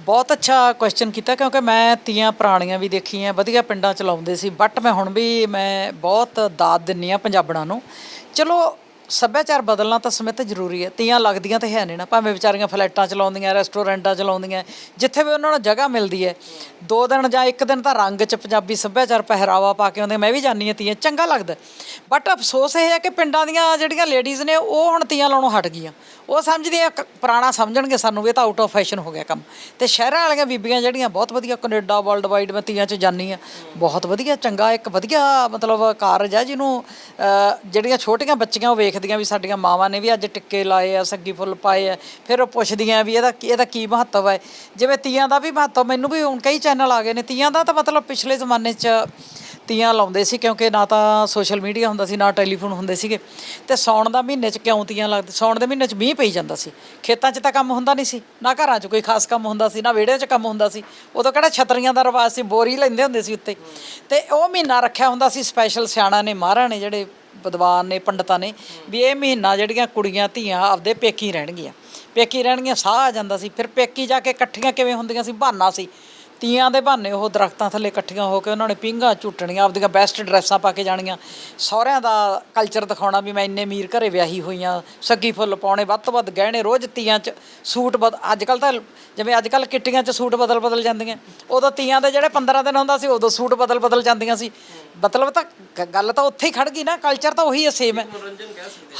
ਬਹੁਤ ਅੱਛਾ ਕੁਐਸਚਨ ਕੀਤਾ, ਕਿਉਂਕਿ ਮੈਂ ਤੀਆਂ ਪੁਰਾਣੀਆਂ ਵੀ ਦੇਖੀਆਂ, ਵਧੀਆ ਪਿੰਡਾਂ ਚ ਲਾਉਂਦੇ ਸੀ ਬਟ ਮੈਂ ਹੁਣ ਵੀ, ਮੈਂ ਬਹੁਤ ਦਾਦ ਦਿੰਨੀ ਆ ਪੰਜਾਬਣਾਂ ਨੂੰ। ਚਲੋ ਸੱਭਿਆਚਾਰ ਬਦਲਣਾ ਤਾਂ ਸਮਿਤ ਜ਼ਰੂਰੀ ਹੈ। ਤੀਆਂ ਲੱਗਦੀਆਂ ਤੇ ਹੈ ਨਹੀਂ ਨਾ। ਭਾਵੇਂ ਵਿਚਾਰੀਆਂ ਫਲੈਟਾਂ ਚਲਾਉਂਦੀਆਂ, ਰੈਸਟੋਰੈਂਟਾਂ ਚਲਾਉਂਦੀਆਂ, ਜਿੱਥੇ ਵੀ ਉਹਨਾਂ ਨੂੰ ਜਗ੍ਹਾ ਮਿਲਦੀ ਹੈ। ਦੋ ਦਿਨ ਜਾਂ ਇੱਕ ਦਿਨ ਤਾਂ ਰੰਗ ਚ ਪੰਜਾਬੀ ਸੱਭਿਆਚਾਰ ਪਹਿਰਾਵਾ ਪਾ ਕੇ ਆਉਂਦੇ, ਮੈਂ ਵੀ ਜਾਣੀ ਹਾਂ ਤੀਆਂ, ਚੰਗਾ ਲੱਗਦਾ। ਬਟ ਅਫਸੋਸ ਇਹ ਹੈ ਕਿ ਪਿੰਡਾਂ ਦੀਆਂ ਜਿਹੜੀਆਂ ਲੇਡੀਜ਼ ਨੇ, ਉਹ ਹੁਣ ਤੀਆਂ ਲਾਉਣੋਂ ਹਟ ਗਈਆਂ। ਉਹ ਸਮਝਦੀਆਂ ਕ- ਪੁਰਾਣਾ ਸਮਝਣਗੇ ਸਾਨੂੰ ਵੀ, ਇਹ ਤਾਂ ਆਊਟ ਆਫ ਫੈਸ਼ਨ ਹੋ ਗਿਆ ਕੰਮ। ਤੇ ਸ਼ਹਿਰਾਂ ਵਾਲੀਆਂ ਬੀਬੀਆਂ ਜਿਹੜੀਆਂ, ਬਹੁਤ ਵਧੀਆ, ਕੈਨੇਡਾ ਵਰਲਡ ਵਾਈਡ ਮੈਂ ਤੀਆਂ 'ਚ ਜਾਨੀ ਆ ਬਹੁਤ ਵਧੀਆ, ਚੰਗਾ, ਇੱਕ ਵਧੀਆ ਮਤਲਬ ਕਾਰਜ ਹੈ ਜਿਹਨੂੰ ਜਿਹੜੀਆਂ ਛੋਟੀਆਂ ਬੱਚੀਆਂ ਉਹ ਵੇਖ ਦੇਖਦੀਆਂ ਵੀ ਸਾਡੀਆਂ ਮਾਵਾਂ ਨੇ ਵੀ ਅੱਜ ਟਿੱਕੇ ਲਾਏ ਆ, ਸੱਗੀ ਫੁੱਲ ਪਾਏ ਆ, ਫਿਰ ਉਹ ਪੁੱਛਦੀਆਂ ਵੀ ਇਹਦਾ ਕੀ- ਇਹਦਾ ਕੀ ਮਹੱਤਵ ਹੈ? ਜਿਵੇਂ ਤੀਆਂ ਦਾ ਵੀ ਮਹੱਤਵ ਮੈਨੂੰ ਵੀ ਹੁਣ ਕਈ ਚੈਨਲ ਆ ਗਏ ਨੇ। ਤੀਆਂ ਦਾ ਤਾਂ ਮਤਲਬ ਪਿਛਲੇ ਜ਼ਮਾਨੇ 'ਚ ਤੀਆਂ ਲਾਉਂਦੇ ਸੀ ਕਿਉਂਕਿ ਨਾ ਤਾਂ ਸੋਸ਼ਲ ਮੀਡੀਆ ਹੁੰਦਾ ਸੀ, ਨਾ ਟੈਲੀਫੋਨ ਹੁੰਦੇ ਸੀਗੇ। ਤੇ ਸੌਣ ਦਾ ਮਹੀਨੇ 'ਚ ਕਿਉਂ ਤੀਆਂ ਲੱਗਦੀ? ਸੌਣ ਦੇ ਮਹੀਨੇ 'ਚ ਮੀਂਹ ਪਈ ਜਾਂਦਾ ਸੀ। ਖੇਤਾਂ 'ਚ ਤਾਂ ਕੰਮ ਹੁੰਦਾ ਨਹੀਂ ਸੀ, ਨਾ ਘਰਾਂ 'ਚ ਕੋਈ ਖਾਸ ਕੰਮ ਹੁੰਦਾ ਸੀ, ਨਾ ਵਿਹੜਿਆਂ 'ਚ ਕੰਮ ਹੁੰਦਾ ਸੀ। ਉਦੋਂ ਕਿਹੜਾ ਛਤਰੀਆਂ ਦਾ ਰਿਵਾਜ ਸੀ, ਬੋਰੀ ਲੈਂਦੇ ਹੁੰਦੇ ਸੀ ਉੱਤੇ। ਤੇ ਉਹ ਮਹੀਨਾ ਰੱਖਿਆ ਹੁੰਦਾ ਸੀ ਸਪੈਸ਼ਲ ਸਿਆਣਾ ਨੇ ਮਹਾਰਾ ਨੇ ਜਿਹੜੇ ਵਿਦਵਾਨ ਨੇ, ਪੰਡਤਾਂ ਨੇ ਵੀ ਇਹ ਮਹੀਨਾ ਜਿਹੜੀਆਂ ਕੁੜੀਆਂ, ਧੀਆਂ ਆਪਦੇ ਪੇਕੀ ਰਹਿਣਗੀਆਂ। ਪੇਕੀ ਰਹਿਣਗੀਆਂ, ਸਾਹ ਆ ਜਾਂਦਾ ਸੀ। ਫਿਰ ਪੇਕੀ ਜਾ ਕੇ ਇਕੱਠੀਆਂ ਕਿਵੇਂ ਹੁੰਦੀਆਂ ਸੀ? ਬਹਾਨਾ ਸੀ। ਤੀਆਂ ਦੇ ਬਹਾਨੇ ਉਹ ਦਰਖਤਾਂ ਥੱਲੇ ਇਕੱਠੀਆਂ ਹੋ ਕੇ ਉਹਨਾਂ ਨੇ ਪਿੰਗਾ ਝੁੱਟਣੀਆਂ, ਆਪਦੀਆਂ ਬੈਸਟ ਡਰੈਸਾਂ ਪਾ ਕੇ ਜਾਣੀਆਂ। ਸਹੁਰਿਆਂ ਦਾ ਕਲਚਰ ਦਿਖਾਉਣਾ ਵੀ ਮੈਂ ਇੰਨੇ ਅਮੀਰ ਘਰੇ ਵਿਆਹੀ ਹੋਈਆਂ, ਸੱਗੀ ਫੁੱਲ ਪਾਉਣੇ, ਵੱਧ ਤੋਂ ਵੱਧ ਗਹਿਣੇ, ਰੋਜ਼ ਤੀਆਂ 'ਚ ਸੂਟ ਬਦ, ਅੱਜ ਕੱਲ ਤਾਂ ਜਿਵੇਂ ਅੱਜ ਕੱਲ ਕਿੱਟੀਆਂ 'ਚ ਸੂਟ ਬਦਲ ਬਦਲ ਜਾਂਦੀਆਂ। ਉਦੋਂ ਤੀਆਂ ਦੇ ਜਿਹੜੇ 15 ਦਿਨ ਹੁੰਦਾ ਸੀ, ਉਦੋਂ ਸੂਟ ਬਦਲ ਬਦਲ ਜਾਂਦੀਆਂ ਸੀ। ਮਤਲਬ ਤਾਂ ਗ- ਗੱਲ ਤਾਂ ਉੱਥੇ ਹੀ ਖੜ ਗਈ ਨਾ ਕਲਚਰ ਤਾਂ ਉਹੀ ਹੈ ਸੇਮ ਹੈ।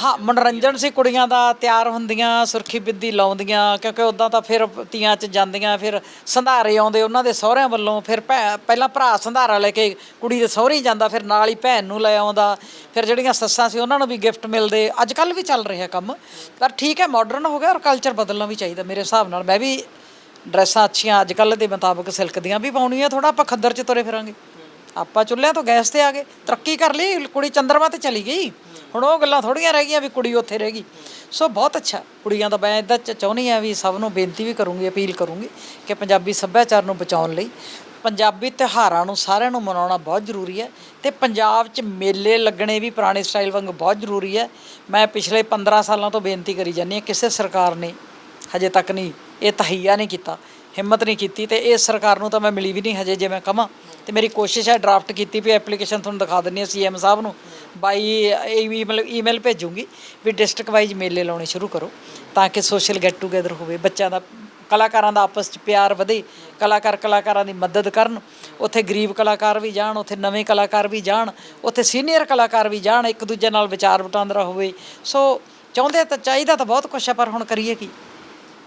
ਹਾਂ, ਮਨੋਰੰਜਨ ਸੀ ਕੁੜੀਆਂ ਦਾ, ਤਿਆਰ ਹੁੰਦੀਆਂ, ਸੁਰਖੀ ਬਿੱਦੀ ਲਾਉਂਦੀਆਂ, ਕਿਉਂਕਿ ਉਦਾਂ ਤਾਂ ਫਿਰ ਤੀਆਂ 'ਚ ਜਾਂਦੀਆਂ, ਫਿਰ ਸੰਧਾਰੇ ਆਉਂਦੇ ਉਹਨਾਂ ਦੇ ਸਹੁਰਿਆਂ ਵੱਲੋਂ, ਫਿਰ ਭੈ- ਪਹਿਲਾਂ ਭਰਾ ਸੰਧਾਰਾ ਲੈ ਕੇ ਕੁੜੀ ਦੇ ਸਹੁਰੇ ਹੀ ਜਾਂਦਾ, ਫਿਰ ਨਾਲ ਹੀ ਭੈਣ ਨੂੰ ਲੈ ਆਉਂਦਾ, ਫਿਰ ਜਿਹੜੀਆਂ ਸੱਸਾਂ ਸੀ ਉਹਨਾਂ ਨੂੰ ਵੀ ਗਿਫਟ ਮਿਲਦੇ ਅੱਜ ਕੱਲ ਵੀ ਚੱਲ ਰਿਹਾ ਕੰਮ। ਪਰ ਠੀਕ ਹੈ ਮਾਡਰਨ ਹੋ ਗਿਆ ਔਰ ਕਲਚਰ ਬਦਲਣਾ ਵੀ ਚਾਹੀਦਾ ਮੇਰੇ ਹਿਸਾਬ ਨਾਲ। ਮੈਂ ਵੀ ਡਰੈਸਾਂ ਅੱਛੀਆਂ ਅੱਜ ਕੱਲ ਦੇ ਮੁਤਾਬਕ ਸਿਲਕ ਦੀਆਂ ਵੀ ਪਾਉਣੀਆਂ ਥੋੜਾ ਆਪਾਂ ਖੱਦਰ 'ਚ ਤੁਰੇ ਫਿਰਾਂਗੇ। ਆਪਾਂ ਚੁੱਲ੍ਹਿਆਂ ਤੋਂ ਗੈਸ ਤੇ ਆ ਗਏ, ਤਰੱਕੀ ਕਰ ਲਈ, ਕੁੜੀ ਚੰਦਰਮਾ ਤੇ ਚਲੀ ਗਈ। ਹੁਣ ਉਹ ਗੱਲਾਂ ਥੋੜੀਆਂ ਰਹਿ ਗਈਆਂ ਵੀ ਕੁੜੀ ਉੱਥੇ ਰਹਿ ਗਈ। ਸੋ ਬਹੁਤ ਅੱਛਾ। ਕੁੜੀਆਂ ਦਾ ਮੈਂ ਇਦਾਂ ਚਾਹੁੰਦੀ ਆ ਵੀ ਸਭ ਨੂੰ ਬੇਨਤੀ ਵੀ ਕਰੂੰਗੀ, ਅਪੀਲ ਕਰੂੰਗੀ ਕਿ ਪੰਜਾਬੀ ਸੱਭਿਆਚਾਰ ਨੂੰ ਬਚਾਉਣ ਲਈ ਪੰਜਾਬੀ ਤਿਉਹਾਰਾਂ ਨੂੰ ਸਾਰਿਆਂ ਨੂੰ ਮਨਾਉਣਾ ਬਹੁਤ ਜ਼ਰੂਰੀ ਹੈ ਤੇ ਪੰਜਾਬ 'ਚ ਮੇਲੇ ਲੱਗਣੇ ਵੀ ਪੁਰਾਣੇ ਸਟਾਈਲ ਵਾਂਗ ਬਹੁਤ ਜ਼ਰੂਰੀ ਹੈ। ਮੈਂ ਪਿਛਲੇ 15 ਸਾਲਾਂ ਤੋਂ ਬੇਨਤੀ ਕਰੀ ਜਾਂਦੀ ਹਾਂ, ਕਿਸੇ ਸਰਕਾਰ ਨੇ ਹਜੇ ਤੱਕ ਨਹੀਂ, ਇਹ ਤਹਈਆ ਨਹੀਂ ਕੀਤਾ। ਹਿੰਮਤ ਨਹੀਂ ਕੀਤੀ ਤੇ ਇਸ ਸਰਕਾਰ ਨੂੰ ਤਾਂ ਮੈਂ ਮਿਲੀ ਵੀ ਨਹੀਂ ਹਜੇ ਜੇ ਮੈਂ ਕਹਾਂ। ਤੇ ਮੇਰੀ ਕੋਸ਼ਿਸ਼ ਹੈ ਡਰਾਫਟ ਕੀਤੀ ਵੀ ਐਪਲੀਕੇਸ਼ਨ ਤੁਹਾਨੂੰ ਦਿਖਾ ਦਿੰਨੀ ਆ ਸੀਐਮ ਸਾਹਿਬ ਨੂੰ। ਬਾਈ, ਇਹ ਮਤਲਬ ਈਮੇਲ ਭੇਜੂੰਗੀ ਵੀ ਡਿਸਟ੍ਰਿਕਟ ਵਾਈਜ਼ ਮੇਲੇ ਲਾਉਣੇ ਸ਼ੁਰੂ ਕਰੋ ਤਾਂ ਕਿ ਸੋਸ਼ਲ ਗੈਟ ਟੂਗੇਦਰ ਹੋਵੇ, ਬੱਚਿਆਂ ਦਾ, ਕਲਾਕਾਰਾਂ ਦਾ ਆਪਸ 'ਚ ਪਿਆਰ ਵਧੇ, ਕਲਾਕਾਰ ਕਲਾਕਾਰਾਂ ਦੀ ਮਦਦ ਕਰਨ, ਉੱਥੇ ਗਰੀਬ ਕਲਾਕਾਰ ਵੀ ਜਾਣ, ਉੱਥੇ ਨਵੇਂ ਕਲਾਕਾਰ ਵੀ ਜਾਣ, ਉੱਥੇ ਸੀਨੀਅਰ ਕਲਾਕਾਰ ਵੀ ਜਾਣ, ਇੱਕ ਦੂਜੇ ਨਾਲ ਵਿਚਾਰ ਵਟਾਂਦਰਾ ਹੋਵੇ। ਸੋ ਚਾਹੁੰਦੇ ਤਾਂ ਚਾਹੀਦਾ ਤਾਂ ਬਹੁਤ ਕੁਛ ਹੈ ਪਰ ਹੁਣ ਕਰੀਏ ਕੀ?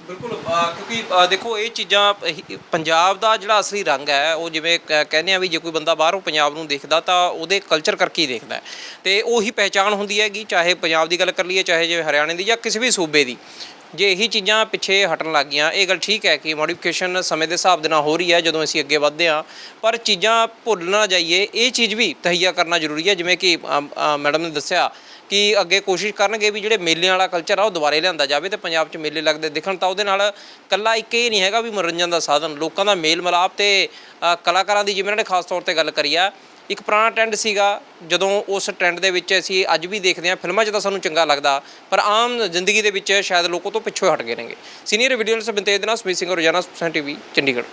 ਬਿਲਕੁਲ ਅ, ਕਿਉਂਕਿ ਅ, ਦੇਖੋ ਇਹ ਚੀਜ਼ਾਂ ਇਹੀ- ਪੰਜਾਬ ਦਾ ਜਿਹੜਾ ਅਸਲੀ ਰੰਗ ਹੈ ਉਹ ਜਿਵੇਂ ਕ- ਕਹਿੰਦੇ ਆ ਵੀ ਜੇ ਕੋਈ ਬੰਦਾ ਬਾਹਰੋਂ ਪੰਜਾਬ ਨੂੰ ਦੇਖਦਾ ਤਾਂ ਉਹਦੇ ਕਲਚਰ ਕਰਕੇ ਹੀ ਦੇਖਦਾ ਹੈ। ਤੇ ਉਹੀ ਪਹਿਚਾਣ ਹੁੰਦੀ ਹੈਗੀ ਚਾਹੇ ਪੰਜਾਬ ਦੀ ਗੱਲ ਕਰ ਲਈਏ ਚਾਹੇ ਜਿਵੇਂ ਹਰਿਆਣੇ ਦੀ ਜਾਂ ਕਿਸੇ ਵੀ ਸੂਬੇ ਦੀ ਜੇ ਇਹੀ ਚੀਜ਼ਾਂ ਪਿੱਛੇ ਹਟਣ ਲੱਗ ਗਈਆਂ, ਇਹ ਗੱਲ ਠੀਕ ਹੈ ਕਿ ਮੋਡੀਫਿਕੇਸ਼ਨ ਸਮੇਂ ਦੇ ਹਿਸਾਬ ਦੇ ਨਾਲ ਹੋ ਰਹੀ ਹੈ, ਜਦੋਂ ਅਸੀਂ ਅੱਗੇ ਵਧਦੇ ਹਾਂ। ਪਰ ਚੀਜ਼ਾਂ ਭੁੱਲ ਨਾ ਜਾਈਏ, ਇਹ ਚੀਜ਼ ਵੀ ਤਹਈਆ ਕਰਨਾ ਜ਼ਰੂਰੀ ਹੈ। ਜਿਵੇਂ ਕਿ ਮੈਡਮ ਨੇ ਦੱਸਿਆ ਕਿ ਅੱਗੇ ਕੋਸ਼ਿਸ਼ ਕਰਨਗੇ ਵੀ ਜਿਹੜੇ ਮੇਲਿਆਂ ਵਾਲਾ ਕਲਚਰ ਆ, ਉਹ ਦੁਬਾਰੇ ਲਿਆਂਦਾ ਜਾਵੇ ਤੇ ਪੰਜਾਬ 'ਚ ਮੇਲੇ ਲੱਗਦੇ ਦਿਖਣ ਤਾਂ ਉਹਦੇ ਨਾਲ ਕੱਲਾ ਇੱਕ ਇਹ ਨਹੀਂ ਹੈਗਾ ਵੀ ਮਨੋਰੰਜਨ ਦਾ ਸਾਧਨ, ਲੋਕਾਂ ਦਾ ਮੇਲ ਮਿਲਾਪ ਤੇ ਕਲਾਕਾਰਾਂ ਦੀ ਜਿਵੇਂ ਇਹਨਾਂ ਨੇ ਖਾਸ ਤੌਰ ਤੇ ਗੱਲ ਕਰੀ ਆ ਇੱਕ ਪੁਰਾਣਾ ਟ੍ਰੈਂਡ ਸੀਗਾ, ਜਦੋਂ ਉਸ ਟ੍ਰੈਂਡ ਦੇ ਵਿੱਚ ਅਸੀਂ ਅੱਜ ਵੀ ਦੇਖਦੇ ਹਾਂ, ਫਿਲਮਾਂ 'ਚ ਤਾਂ ਸਾਨੂੰ ਚੰਗਾ ਲੱਗਦਾ, ਪਰ ਆਮ ਜ਼ਿੰਦਗੀ ਦੇ ਵਿੱਚ ਸ਼ਾਇਦ ਲੋਕੋ ਤੋਂ ਪਿੱਛੋਂ ਹਟ ਗਏ ਨੇਗੇ। ਸੀਨੀਅਰ ਵੀਡੀਓ ਜਰਨਲਿਸਟ ਬਿੰਤੇਜ ਦੇ ਨਾਲ ਸਮੀਤ ਸਿੰਘ, ਰੋਜ਼ਾਨਾ ਸੁਪਸਨ ਟੀਵੀ ਚੰਡੀਗੜ੍ਹ।